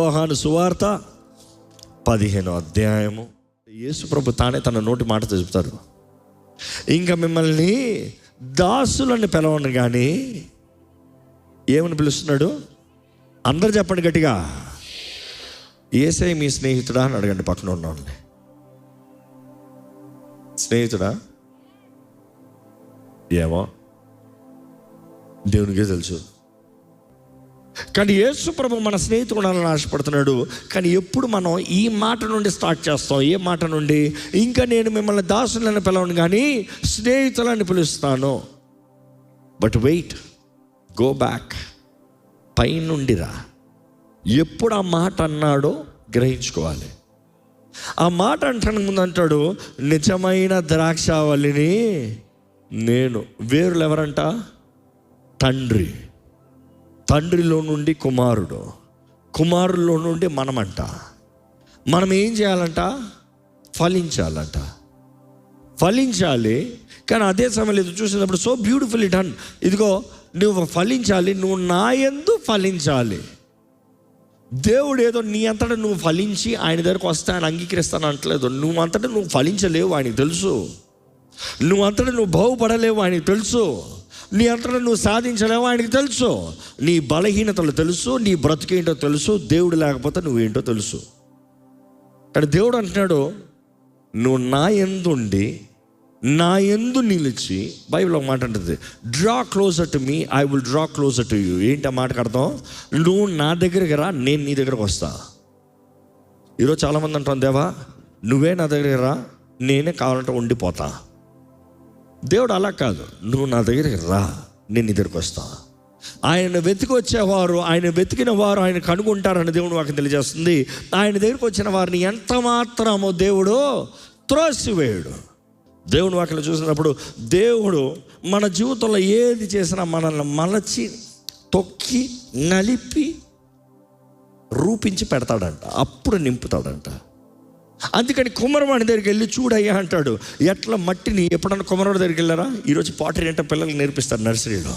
యోహాను సువార్త పదిహేను అధ్యాయము. యేసు ప్రభు తానే తన నోటి మాట చెబుతారు ఇంకా మిమ్మల్ని దాసులని పిలవను కానీ ఏమని పిలుస్తున్నాడు? అందరు చెప్పండి గట్టిగా. ఏసై మీ స్నేహితుడా అని అడగండి పక్కన ఉన్నవాళ్ళని స్నేహితుడా? ఏమో. దేవునికే తెలుసు. కానీ యేసు ప్రభు మన స్నేహితుడు ఉండాలని ఆశపడుతున్నాడు. కానీ ఎప్పుడు మనం ఈ మాట నుండి స్టార్ట్ చేస్తాం? ఏ మాట నుండి? ఇంకా నేను మిమ్మల్ని దాసులను పిలవను కానీ స్నేహితులని పిలుస్తాను. బట్ వెయిట్ గో బ్యాక్ పైనుండిరా ఎప్పుడు ఆ మాట అన్నాడో గ్రహించుకోవాలి. ఆ మాట అంటానికి ముందు అంటాడు నిజమైన ద్రాక్షావళిని నేను వేరులు ఎవరంట తండ్రి. తండ్రిలో నుండి కుమారుడు. కుమారులో నుండి మనమంట. మనం ఏం చేయాలంట? ఫలించాలంట. ఫలించాలి కానీ అదే సమయంలో ఇది చూసినప్పుడు సో బ్యూటిఫుల్లీ డన్ ఇదిగో నువ్వు ఫలించాలి నువ్వు నా ఎందు ఫలించాలి. దేవుడు ఏదో నీ అంతటా నువ్వు ఫలించి ఆయన దగ్గరకు వస్తే ఆయన అంగీకరిస్తాను అంటలేదు నువ్వు అంతటా నువ్వు ఫలించలేవు ఆయనకి తెలుసు. నువ్వు అంతటా నువ్వు బాగుపడలేవు ఆయనకి తెలుసు. నీ అంతటా నువ్వు సాధించలేవు ఆయనకి తెలుసు. నీ బలహీనతలు తెలుసు నీ బ్రతికేంటో తెలుసు దేవుడు లేకపోతే నువ్వేంటో తెలుసు. కానీ దేవుడు అంటున్నాడు నువ్వు నా ఎందుండి నా ఎందు నిలిచి బైబిల్ ఒక మాట అంటుంది draw closer to me I will draw closer to you. ఏంటి ఆ మాటకు అర్థం? నువ్వు నా దగ్గరికి రా నేను నీ దగ్గరకు వస్తా. ఈరోజు చాలామంది అంటాం దేవా నువ్వే నా దగ్గరికి రా నేనే కావాలంటే ఉండిపోతా. దేవుడు అలా కాదు. నువ్వు నా దగ్గరికి రా. నేను ఇద్దరికి వస్తా. ఆయన వెతికి వచ్చేవారు ఆయన వెతికిన వారు ఆయన కనుగొంటారని దేవుడు మాకు తెలియజేస్తుంది. ఆయన దగ్గరికి వచ్చిన వారిని ఎంత మాత్రమో దేవుడు త్రోసివేయడు. దేవుని వాక్యలో చూసినప్పుడు దేవుడు మన జీవితంలో ఏది చేసినా మనల్ని మలచి తొక్కి నలిపి రూపించి పెడతాడంట. అప్పుడు నింపుతాడంట. అందుకని కుమ్మరవాడి దగ్గరికి వెళ్ళి చూడయ్యా అంటాడు. ఎట్లా మట్టిని ఎప్పుడన్నా కుమ్మరవాడి దగ్గరికి వెళ్ళారా? ఈరోజు పాటరీ అంటే పిల్లలకి నేర్పిస్తారు నర్సరీలో.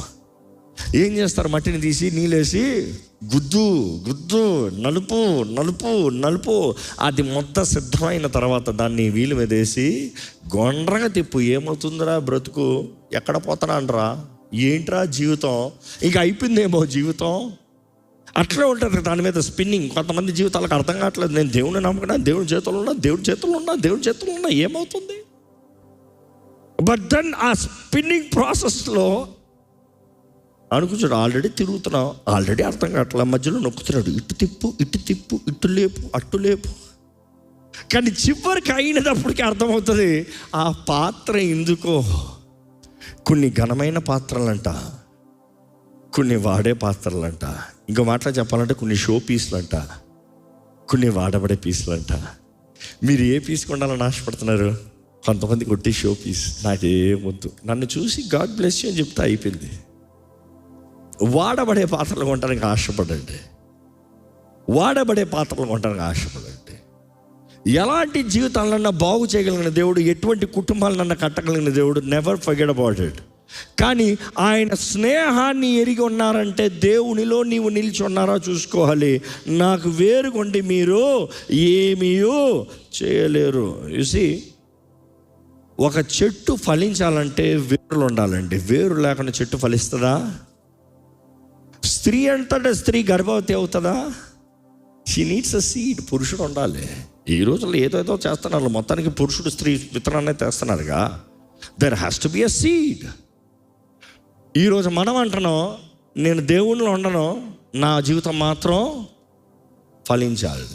ఏం చేస్తారు? మట్టిని తీసి నీళ్ళేసి గుద్దు గుద్దు నలుపు నలుపు నలుపు. అది మొత్తం సిద్ధమైన తర్వాత దాన్ని వీలు మీద వేసి గొండ్రగా తిప్పు. ఏమవుతుందిరా బ్రతుకు? ఎక్కడ పోతానంటరా ఏంట్రా జీవితం? ఇక అయిపోయిందేమో జీవితం? అట్లే ఉంటుంది దాని మీద స్పిన్నింగ్ కొంతమంది జీవితాలకు అర్థం కావట్లేదు. నేను దేవుని నమ్మకడా దేవుని చేతులు ఉన్నా దేవుడి చేతులు ఉన్నా దేవుడి చేతులు ఉన్నా ఏమవుతుంది? బట్ దెన్ ఆ స్పిన్నింగ్ ప్రాసెస్లో అనుకుంటాడు ఆల్రెడీ తిరుగుతున్నాం ఆల్రెడీ అర్థం కావట్లే మధ్యలో నొక్కుతున్నాడు. ఇటు తిప్పు ఇటు తిప్పు ఇటు లేపు అట్టు లేపు. కానీ చివరికి అయినప్పటికీ అర్థమవుతుంది ఆ పాత్ర ఎందుకో? కొన్ని ఘనమైన పాత్రలంట. కొన్ని వాడే పాత్రలంట. ఇంకో మాటలో చెప్పాలంటే కొన్ని షో పీసులు అంట. కొన్ని వాడబడే పీసులు అంట. మీరు ఏ పీస్ కొండాలని ఆశపడుతున్నారు? కొంతమంది కొట్టి షో పీస్ నాకేమొద్దు నన్ను చూసి గాడ్ బ్లెస్ అని చెప్తే అయిపోయింది. వాడబడే పాత్రలు కొనడానికి ఆశపడండి. వాడబడే పాత్రలు కొనడానికి ఆశపడండి. ఎలాంటి జీవితాలన్నా బాగు చేయగలిగిన దేవుడు ఎటువంటి కుటుంబాలన్నా కట్టగలిగిన దేవుడు నెవర్ ఫర్గెట్ అబౌట్ ఇట్ కానీ ఆయన స్నేహాన్ని ఎరిగి ఉన్నారంటే దేవునిలో నీవు నిలిచి ఉన్నారా చూసుకోవాలి. నాకు వేరుకొండి మీరు ఏమీయో చేయలేరు. చూసి ఒక చెట్టు ఫలించాలంటే వేరులు ఉండాలండి. వేరు లేకుండా చెట్టు ఫలిస్తుందా? స్త్రీ అంతటా స్త్రీ గర్భవతి అవుతుందా? షీ నీడ్స్ అ సీడ్ పురుషుడు ఉండాలి. ఈ రోజుల్లో ఏదేదో చేస్తున్నారు. మొత్తానికి పురుషుడు స్త్రీ విత్తనాన్ని తెస్తున్నారుగా. There has to be a seed ఈరోజు మనం అంటున్నాం నేను దేవుణ్ణిలో ఉండను నా జీవితం మాత్రం ఫలించాలి.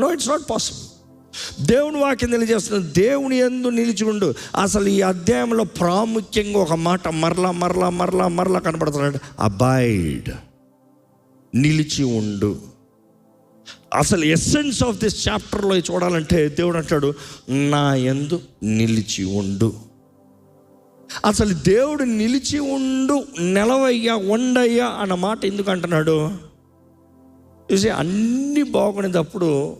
నో ఇట్స్ నాట్ పాసిబుల్ దేవుని వాక్యం తెలియజేస్తున్న దేవుని ఎందు నిలిచి ఉండు. అసలు ఈ అధ్యాయంలో ప్రాముఖ్యంగా ఒక మాట మరలా మరలా మరలా మరలా కనబడుతున్నాడు. అబైడ్ నిలిచి ఉండు. అసలు ఎస్సెన్స్ ఆఫ్ దిస్ చాప్టర్లో చూడాలంటే దేవుడు అంటాడు నా ఎందు నిలిచి ఉండు. అసలు దేవుడు నిలిచి ఉండు నిలవయ్యా ఉండయ్యా అన్న మాట ఎందుకు అంటున్నాడు? చూసి అన్నీ బాగునేటప్పుడు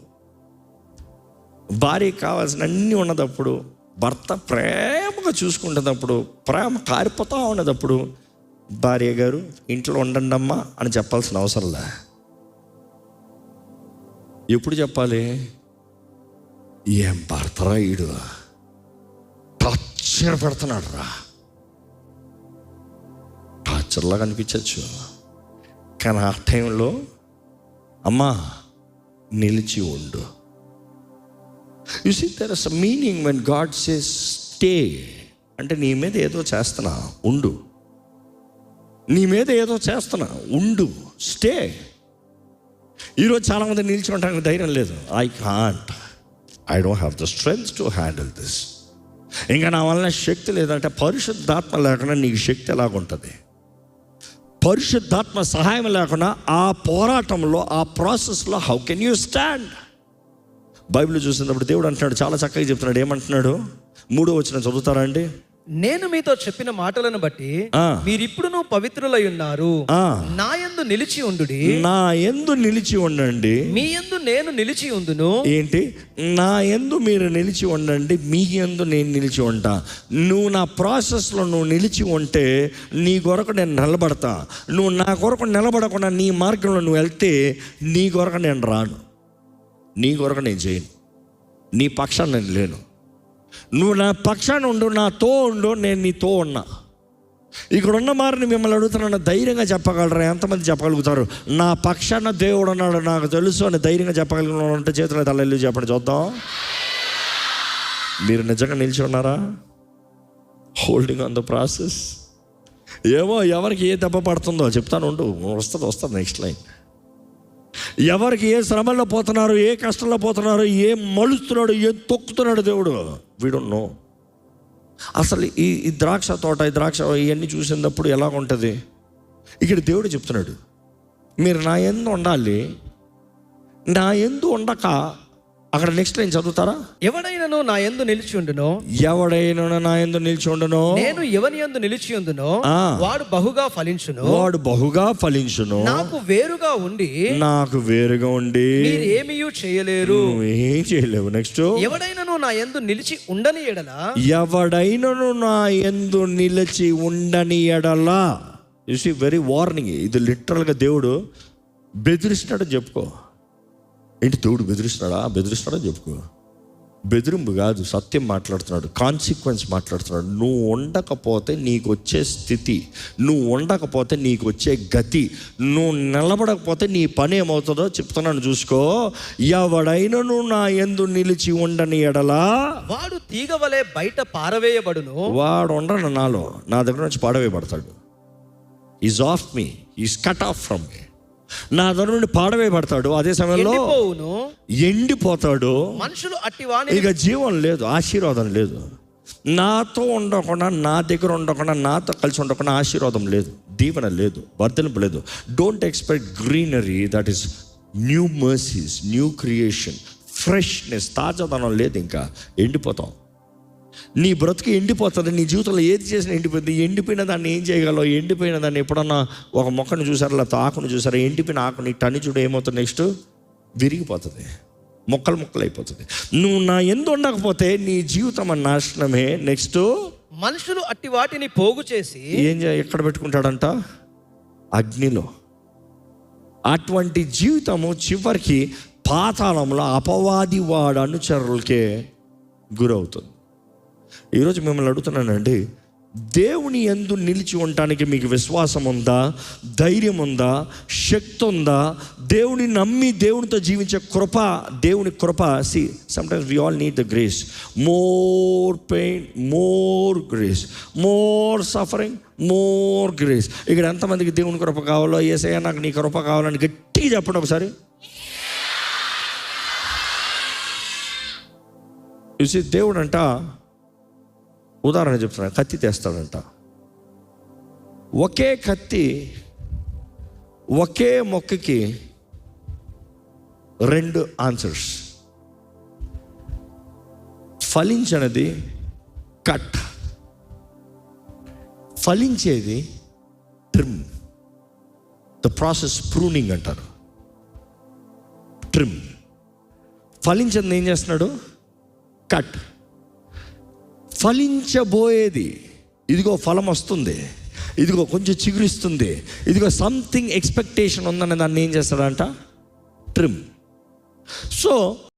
భార్య కావాల్సిన అన్నీ ఉన్నదప్పుడు భర్త ప్రేమగా చూసుకుంటున్నప్పుడు ప్రేమ కారిపోతా ఉన్నదప్పుడు భార్య గారు ఇంట్లో ఉండండి అమ్మా అని చెప్పాల్సిన అవసరంలే ఎప్పుడు చెప్పాలి? ఏం భర్తరా ఈడు చీర పెడుతున్నాడు రా టార్చర్లాగా కనిపించవచ్చు కానీ ఆ టైంలో అమ్మా నిలిచి ఉండు. You see there is a meaning when God says stay అంటే నీ మీద ఏదో చేస్తున్నా ఉండు. నీ మీద ఏదో చేస్తున్నా ఉండు. స్టే ఈరోజు చాలామంది ఉండడానికి ధైర్యం లేదు. I can't I don't have the strength to handle this ఇంకా నా వలన శక్తి లేదంటే పరిశుద్ధాత్మ లేకుండా నీకు శక్తి ఎలాగుంటుంది? పరిశుద్ధాత్మ సహాయం లేకుండా ఆ పోరాటంలో ఆ ప్రాసెస్లో how can you stand Bible చూసినప్పుడు దేవుడు అంటున్నాడు చాలా చక్కగా చెప్తున్నాడు. ఏమంటున్నాడు? మూడో వచ్చిన చదువుతారా అండి? నేను మీతో చెప్పిన మాటలను బట్టి ఆ. మీరిప్పుడును పవిత్రులై ఉన్నారు. నా యందు నిలిచి ఉండుడి. నా ఎందు నిలిచి ఉండండి. మీ యందు నేను నిలిచి ఉందును. ఏంటి? నా ఎందు మీరు నిలిచి ఉండండి మీ ఎందు నేను నిలిచి ఉంటా. నువ్వు నా ప్రాసెస్లో నువ్వు నిలిచి ఉంటే నీ కొరకు నేను నిలబడతా. నువ్వు నా కొరకు నిలబడకుండా నీ మార్గంలో నువ్వు వెళ్తే నీ కొరకు నేను రాను. నీ కొరకు నేను చేయను. నీ పక్షాన్ని నేను లేను. నువ్వు నా పక్షాన ఉండు నాతో ఉండు నేను నీతో ఉన్నా. ఇక్కడ ఉన్న మారిని మిమ్మల్ని అడుగుతున్నాను ధైర్యంగా చెప్పగలరా? ఎంతమంది చెప్పగలుగుతారు? నా పక్షాన దేవుడు అన్నాడు నాకు తెలుసు అని ధైర్యంగా చెప్పగలిగిన ఉంటే చేతుల తలెల్లు చెప్పండి చూద్దాం. మీరు నిజంగా నిలిచి ఉన్నారా? హోల్డింగ్ ఆన్ ద ప్రాసెస్ ఏమో ఎవరికి ఏ దెబ్బ పడుతుందో చెప్తాను ఉండు. వస్తుంది వస్తుంది నెక్స్ట్ లైన్ ఎవరికి ఏ శ్రమల్లో పోతున్నారు ఏ కష్టంలో పోతున్నారు ఏ మలుస్తున్నాడు ఏ తొక్కుతున్నాడు దేవుడు? వీడు నో. అసలు ఈ ఈ ద్రాక్ష తోట ఈ ద్రాక్ష ఇవన్నీ చూసినప్పుడు ఎలా ఉంటుంది? ఇక్కడ దేవుడు చెప్తున్నాడు మీరు నా ఎందు ఉండాలి నా ఎందు ఉండక అక్కడ నెక్స్ట్ లైన్ చదువుతారా? ఎవడైనను నా యందు నిలిచి ఉండునో ఎవడైనా నా ఎందు నిలిచి ఉండను? నేను ఎవని యందు నిలిచి ఉందునో ఆ. వాడు బహుగా ఫలించును. వాడు బహుగా ఫలించును. నాకు వేరుగా ఉండి నాకు వేరుగా ఉండి మీరు ఏమీయూ చేయలేరు. ఏం చేయలేవు. నెక్స్ట్ ఎవడైనను నా యందు నిలిచి ఉండని ఎడల ఎవడైనను నా ఎందు నిలిచి ఉండని ఎడలా. యు వెరీ వార్నింగ్ ఇది లిటరల్గా దేవుడు బెదిరిస్తున్నాడని చెప్పుకో. ఏంటి దేవుడు బెదిరిస్తున్నాడా? బెదిరిస్తున్నాడని చెప్పుకో. బెదిరింపు కాదు సత్యం మాట్లాడుతున్నాడు కాన్సిక్వెన్స్ మాట్లాడుతున్నాడు. నువ్వు ఉండకపోతే నీకు వచ్చే స్థితి నువ్వు ఉండకపోతే నీకు వచ్చే గతి నువ్వు నిలబడకపోతే నీ పని ఏమవుతుందో చెప్తున్నాను చూసుకో. ఎవడైనను నా ఎందు నిలిచి ఉండని ఎడలా వాడు తీగ వలె బయట పారవేయబడును. వాడు ఉండడు నాలో నా దగ్గర నుంచి పాడవేయబడతాడు is off me is cut off from me నా దగ్గర నుండి పాడవేయబడతాడు అదే సమయంలో ఎండిపోతాడు. మనుషులు ఇక జీవం లేదు ఆశీర్వాదం లేదు. నాతో ఉండకుండా నా దగ్గర ఉండకుండా నాతో కలిసి ఉండకుండా ఆశీర్వాదం లేదు దీవెన లేదు వర్ధలింపు లేదు. Don't expect greenery that is new mercies new creation freshness తాజాదనం లేదు ఇంకా. ఎండిపోతాం. నీ బ్రతుకు ఎండిపోతుంది నీ జీవితంలో ఏది చేసినా ఎండిపోతుంది ఎండిపోయిన దాన్ని ఏం చేయగలవు? ఎండిపోయిన దాన్ని ఎప్పుడన్నా ఒక మొక్కను చూసారా లేకపోతే ఆకును చూసారా? ఎండిపోయిన ఆకుని టని చూడు ఏమవుతుంది నెక్స్ట్? విరిగిపోతుంది. మొక్కలు మొక్కలు అయిపోతుంది నువ్వు నా ఎందు ఉండకపోతే నీ జీవితం నాశనమే. నెక్స్ట్? మనుషులు అట్టి వాటిని పోగు చేసి ఏం ఎక్కడ పెట్టుకుంటాడంట? అగ్నిలో. అటువంటి జీవితము చివరికి పాతాళంలో అపవాది వాడు అనుచరులకే గురవుతుంది. ఈరోజు మిమ్మల్ని అడుగుతున్నానండి దేవుని ఎందు నిలిచి ఉండటానికి మీకు విశ్వాసం ఉందా? ధైర్యం ఉందా? శక్తి ఉందా? దేవుని నమ్మి దేవునితో జీవించే కృప దేవుని కృప. See sometimes we all need the grace more pain more grace more suffering more grace ఇక్కడ ఎంతమందికి దేవుని కృప కావాలో ఏసయ్యా నాకు నీ కృప కావాలని గట్టిగా చెప్పండి ఒకసారి. చూసి దేవుడు అంట ఉదాహరణ చెప్తున్నా కత్తి తెస్తాడంట. ఒకే కత్తి ఒకే మొక్కకి రెండు ఆన్సర్స్ ఫలించనిది కట్ ఫలించేది ట్రిమ్ ద ప్రాసెస్ ప్రూనింగ్ అంటారు. ట్రిమ్ ఫలించింది ఏం చేస్తున్నాడు? కట్. ఫలించబోయేది. ఇదిగో ఫలం వస్తుంది. ఇదిగో కొంచెం చిగురిస్తుంది ఇదిగో సంథింగ్ ఎక్స్పెక్టేషన్ ఉందనే దాన్ని ఏం చేస్తాడంట? Trim so